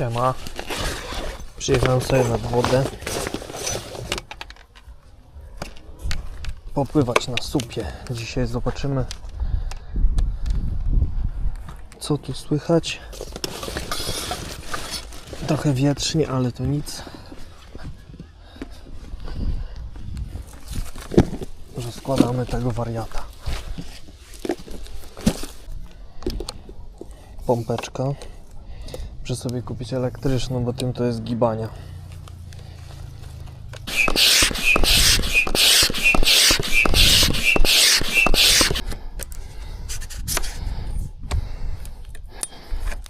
Siema. Przyjechałem sobie nad wodę. Popływać na supie. Dzisiaj zobaczymy, co tu słychać. Trochę wietrznie, ale to nic. Rozkładamy tego wariata. Pompeczka. Muszę sobie kupić elektryczną, bo tym to jest gibania.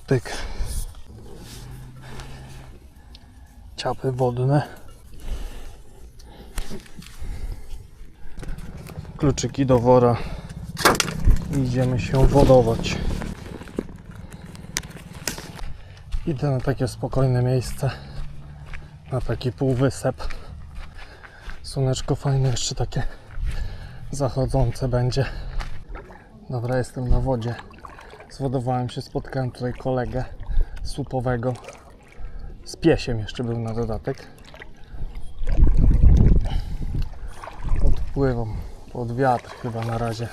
Pyk. Ciapy wodne. Kluczyki do wora. Idziemy się wodować. Idę na takie spokojne miejsce. Na taki półwysep. Słoneczko fajne, jeszcze takie zachodzące będzie. Dobra, jestem na wodzie. Zwodowałem się, spotkałem tutaj kolegę słupowego. Z piesiem jeszcze był na dodatek. Odpływam pod wiatr chyba na razie.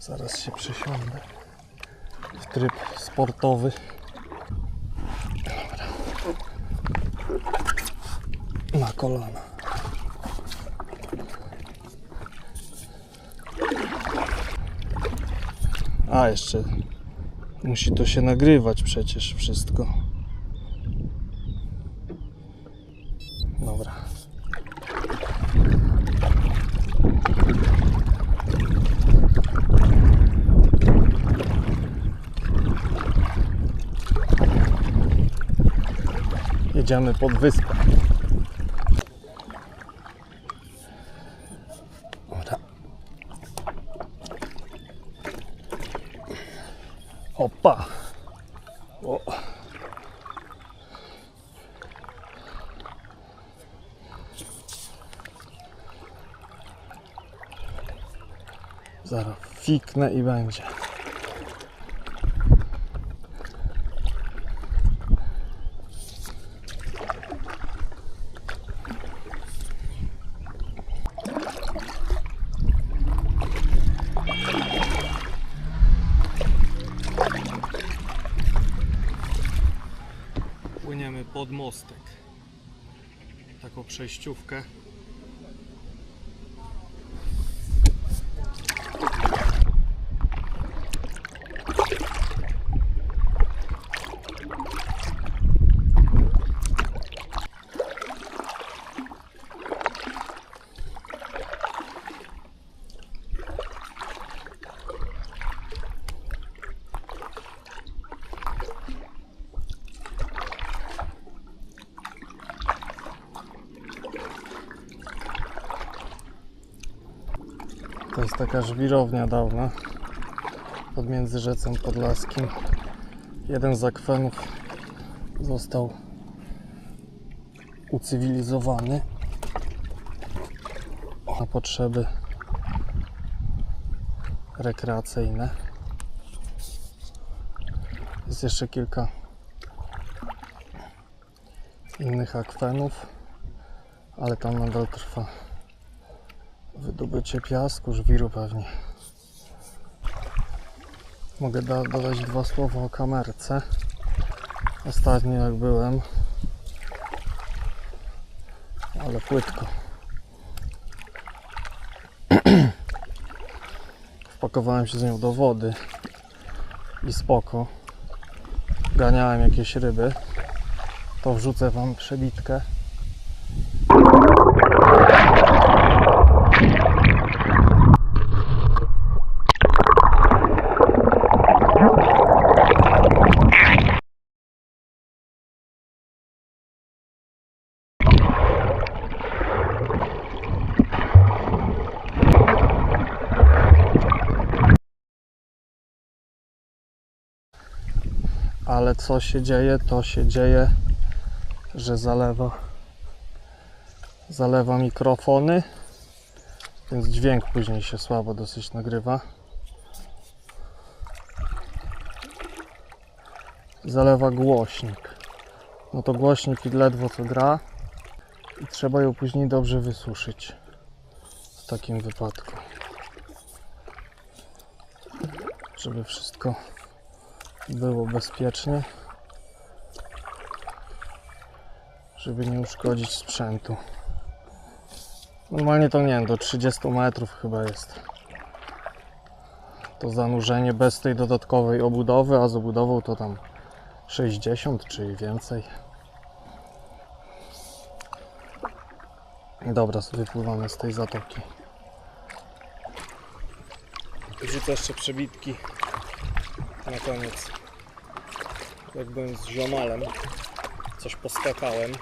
Zaraz się przesiądę w tryb sportowy. Dobra. Na kolana. A jeszcze musi to się nagrywać przecież wszystko. Dobra. Jedziemy pod wyspę. Dobra. Opa. O. Zaraz fiknę i będzie. Pod mostek. Taką przejściówkę. To taka żwirownia dawna pod Międzyrzecem Podlaskim. Jeden z akwenów został ucywilizowany na potrzeby rekreacyjne. Jest jeszcze kilka innych akwenów, ale tam nadal trwa wydobycie piasku, żwiru pewnie. Mogę da dodać dwa słowa o kamerce. Ostatnio jak byłem, ale płytko. Wpakowałem się z nią do wody i spoko. Ganiałem jakieś ryby. To wrzucę Wam przebitkę. Ale co się dzieje, to się dzieje, że zalewa zalewa mikrofony, więc dźwięk później się słabo dosyć nagrywa. Zalewa głośnik. No to głośnik ledwo co gra i trzeba ją później dobrze wysuszyć w takim wypadku. Żeby wszystko było bezpiecznie. Żeby nie uszkodzić sprzętu. Normalnie to nie wiem, do 30 metrów chyba jest to zanurzenie bez tej dodatkowej obudowy, a z obudową to tam 60 czy więcej. Dobra, sobie pływamy z tej zatoki. Wrzucę jeszcze przebitki na koniec. Jak byłem z ziomalem, coś poskakałem,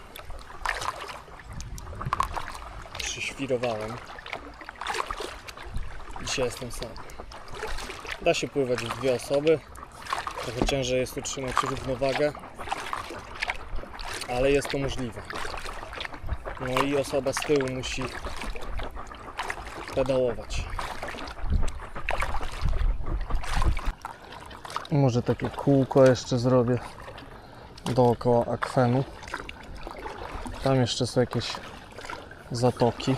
przyświrowałem. Dzisiaj jestem sam. Da się pływać w dwie osoby. Trochę ciężej jest utrzymać równowagę, ale jest to możliwe. No i osoba z tyłu musi pedałować. Może takie kółko jeszcze zrobię dookoła akwenu. Tam jeszcze są jakieś zatoki.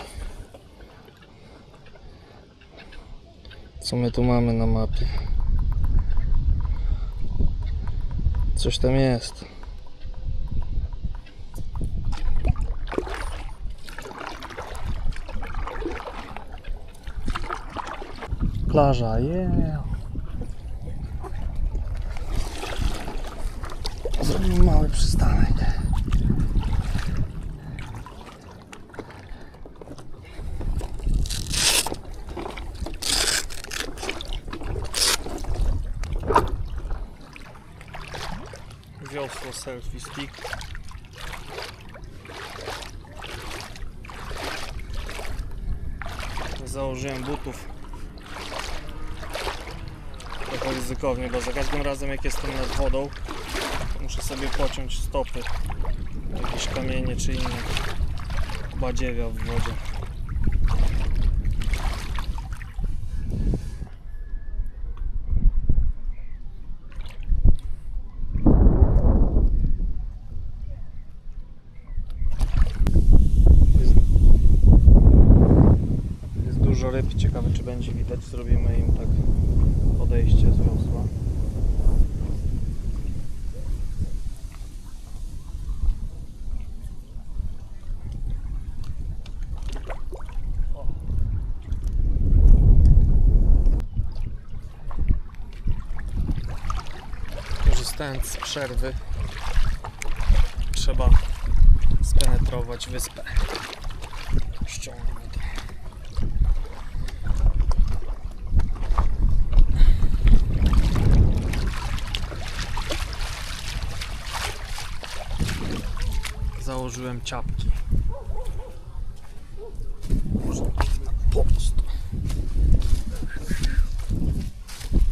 Co my tu mamy na mapie? Coś tam jest. Plaża, yeah. Zrobimy mały przystanek. Wiosło selfie stick. Założyłem butów. Trochę ryzykownie, bo za każdym razem jak jestem nad wodą, muszę sobie pociąć stopy. Jakieś kamienie czy inne badziewia w wodzie. Jest, jest dużo ryb, ciekawe czy będzie widać. Zrobimy im tak podejście z wiosła. Korzystając z przerwy trzeba spenetrować wyspę. Ściągnę to. Założyłem ciapki. Może po prostu.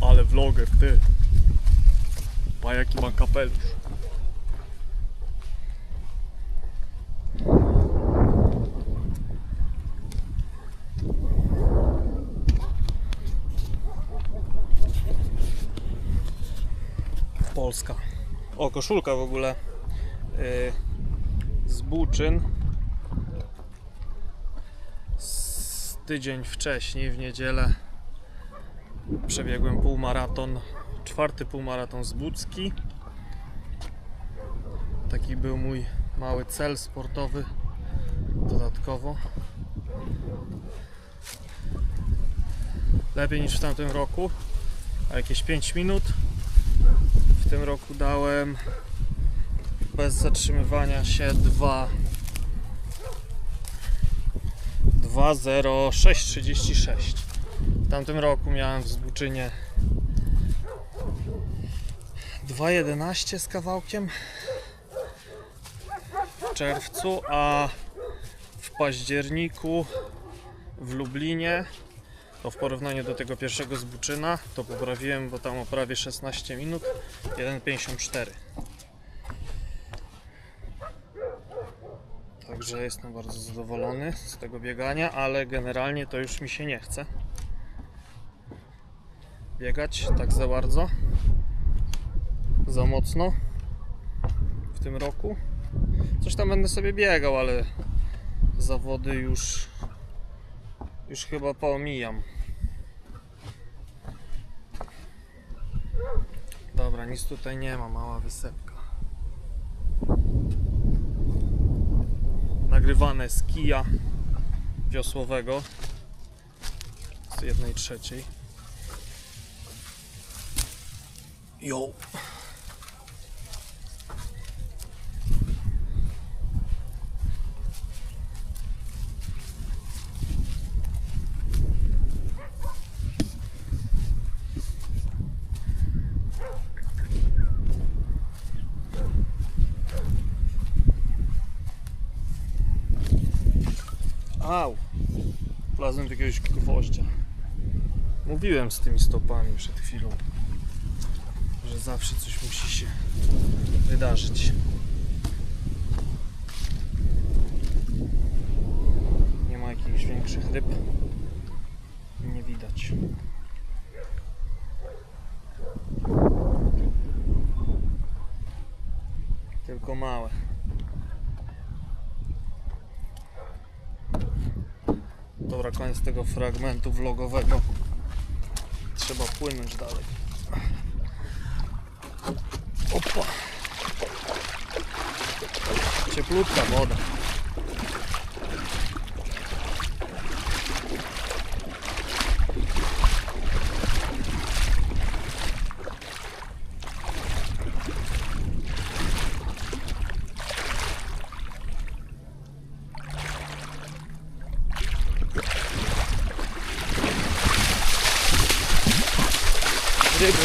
Ale vloger ty. Pa jaki ma kapelusz. Polska. O, koszulka w ogóle. Yy, z Buczyn. Z tydzień wcześniej, w niedzielę, przebiegłem półmaraton. Czwarty półmaraton z Bucki. Taki był mój mały cel sportowy. Dodatkowo. Lepiej niż w tamtym roku. A jakieś 5 minut. W tym roku dałem bez zatrzymywania się 2 2.06.36 W tamtym roku miałem w Zbuczynie 2.11 z kawałkiem w czerwcu, a w październiku w Lublinie to w porównaniu do tego pierwszego Zbuczyna to poprawiłem, bo tam o prawie 16 minut 1.54 Także jestem bardzo zadowolony z tego biegania, ale generalnie to już mi się nie chce biegać tak za bardzo. za mocno w tym roku. Coś tam będę sobie biegał, ale zawody już już chyba pomijam. Dobra, nic tutaj nie ma, mała wysepka. Nagrywane z kija wiosłowego z jednej trzeciej. Jo. Gwoździa. Mówiłem z tymi stopami przed chwilą, że zawsze coś musi się wydarzyć. Nie ma jakichś większych ryb. Nie widać. Tylko małe. Dobra, koniec tego fragmentu vlogowego. Trzeba płynąć dalej. Opa! Cieplutka woda. Ryby.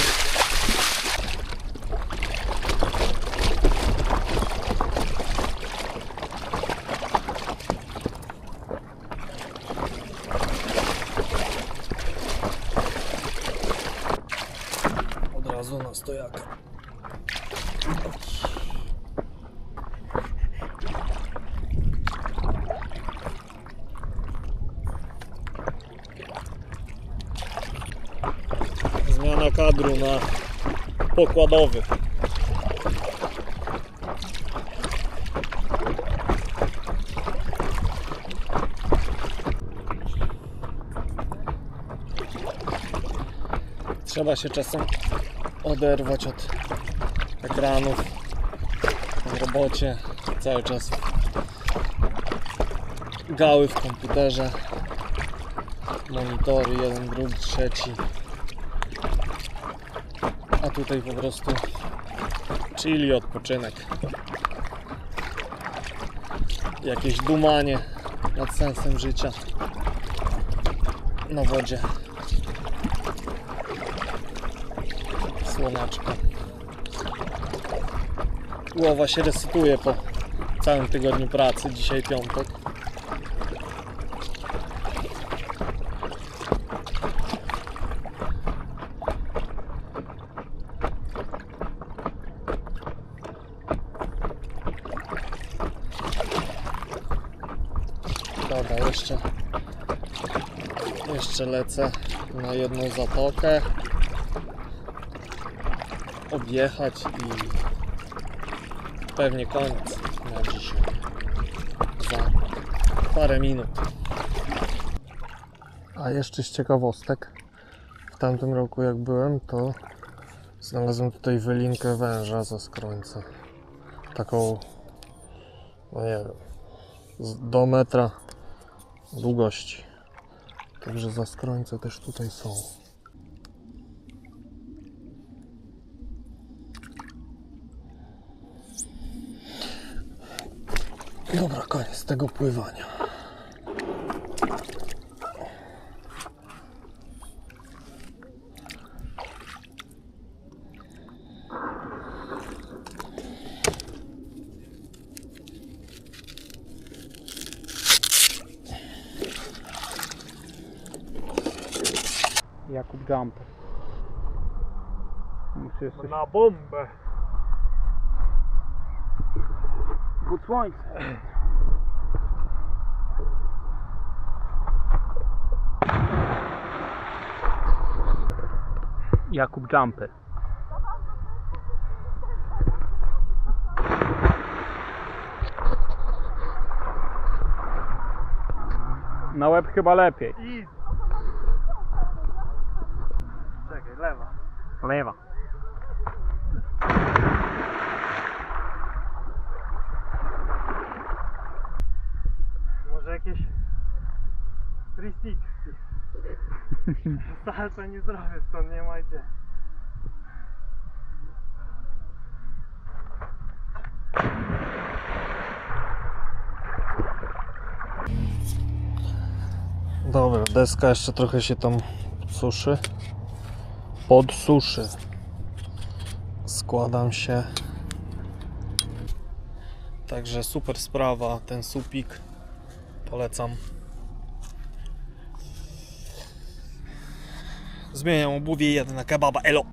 Od razu na stojaka. Zmiana kadru na pokładowy. Trzeba się czasem oderwać od ekranów w robocie. Cały czas gały w komputerze. Monitory, jeden, drugi, trzeci. A tutaj po prostu chill i odpoczynek. Jakieś dumanie nad sensem życia na wodzie. Słonaczko. Głowa się resetuje po całym tygodniu pracy. Dzisiaj piątek. Dobra, jeszcze. Jeszcze lecę na jedną zatokę. Objechać i pewnie koniec na dzisiaj. Za parę minut. A jeszcze z ciekawostek. W tamtym roku jak byłem to znalazłem tutaj wylinkę węża za skrońca. Taką no nie wiem do metra długości. Także zaskrońce też tutaj są. Dobra, koniec tego pływania. Jakub Jumper. Muszę jeszcze... Na bombę. Pod słońce. Jakub Jumper. Na łeb chyba lepiej. Lewa. Może jakieś 360. Salsa nie zrobię, stąd nie ma gdzie. Dobra, deska jeszcze trochę się tam suszy. Podsuszy. Składam się. Także super sprawa, ten supik. Polecam. Zmieniam obuwie i jadę na kebaba. Elo!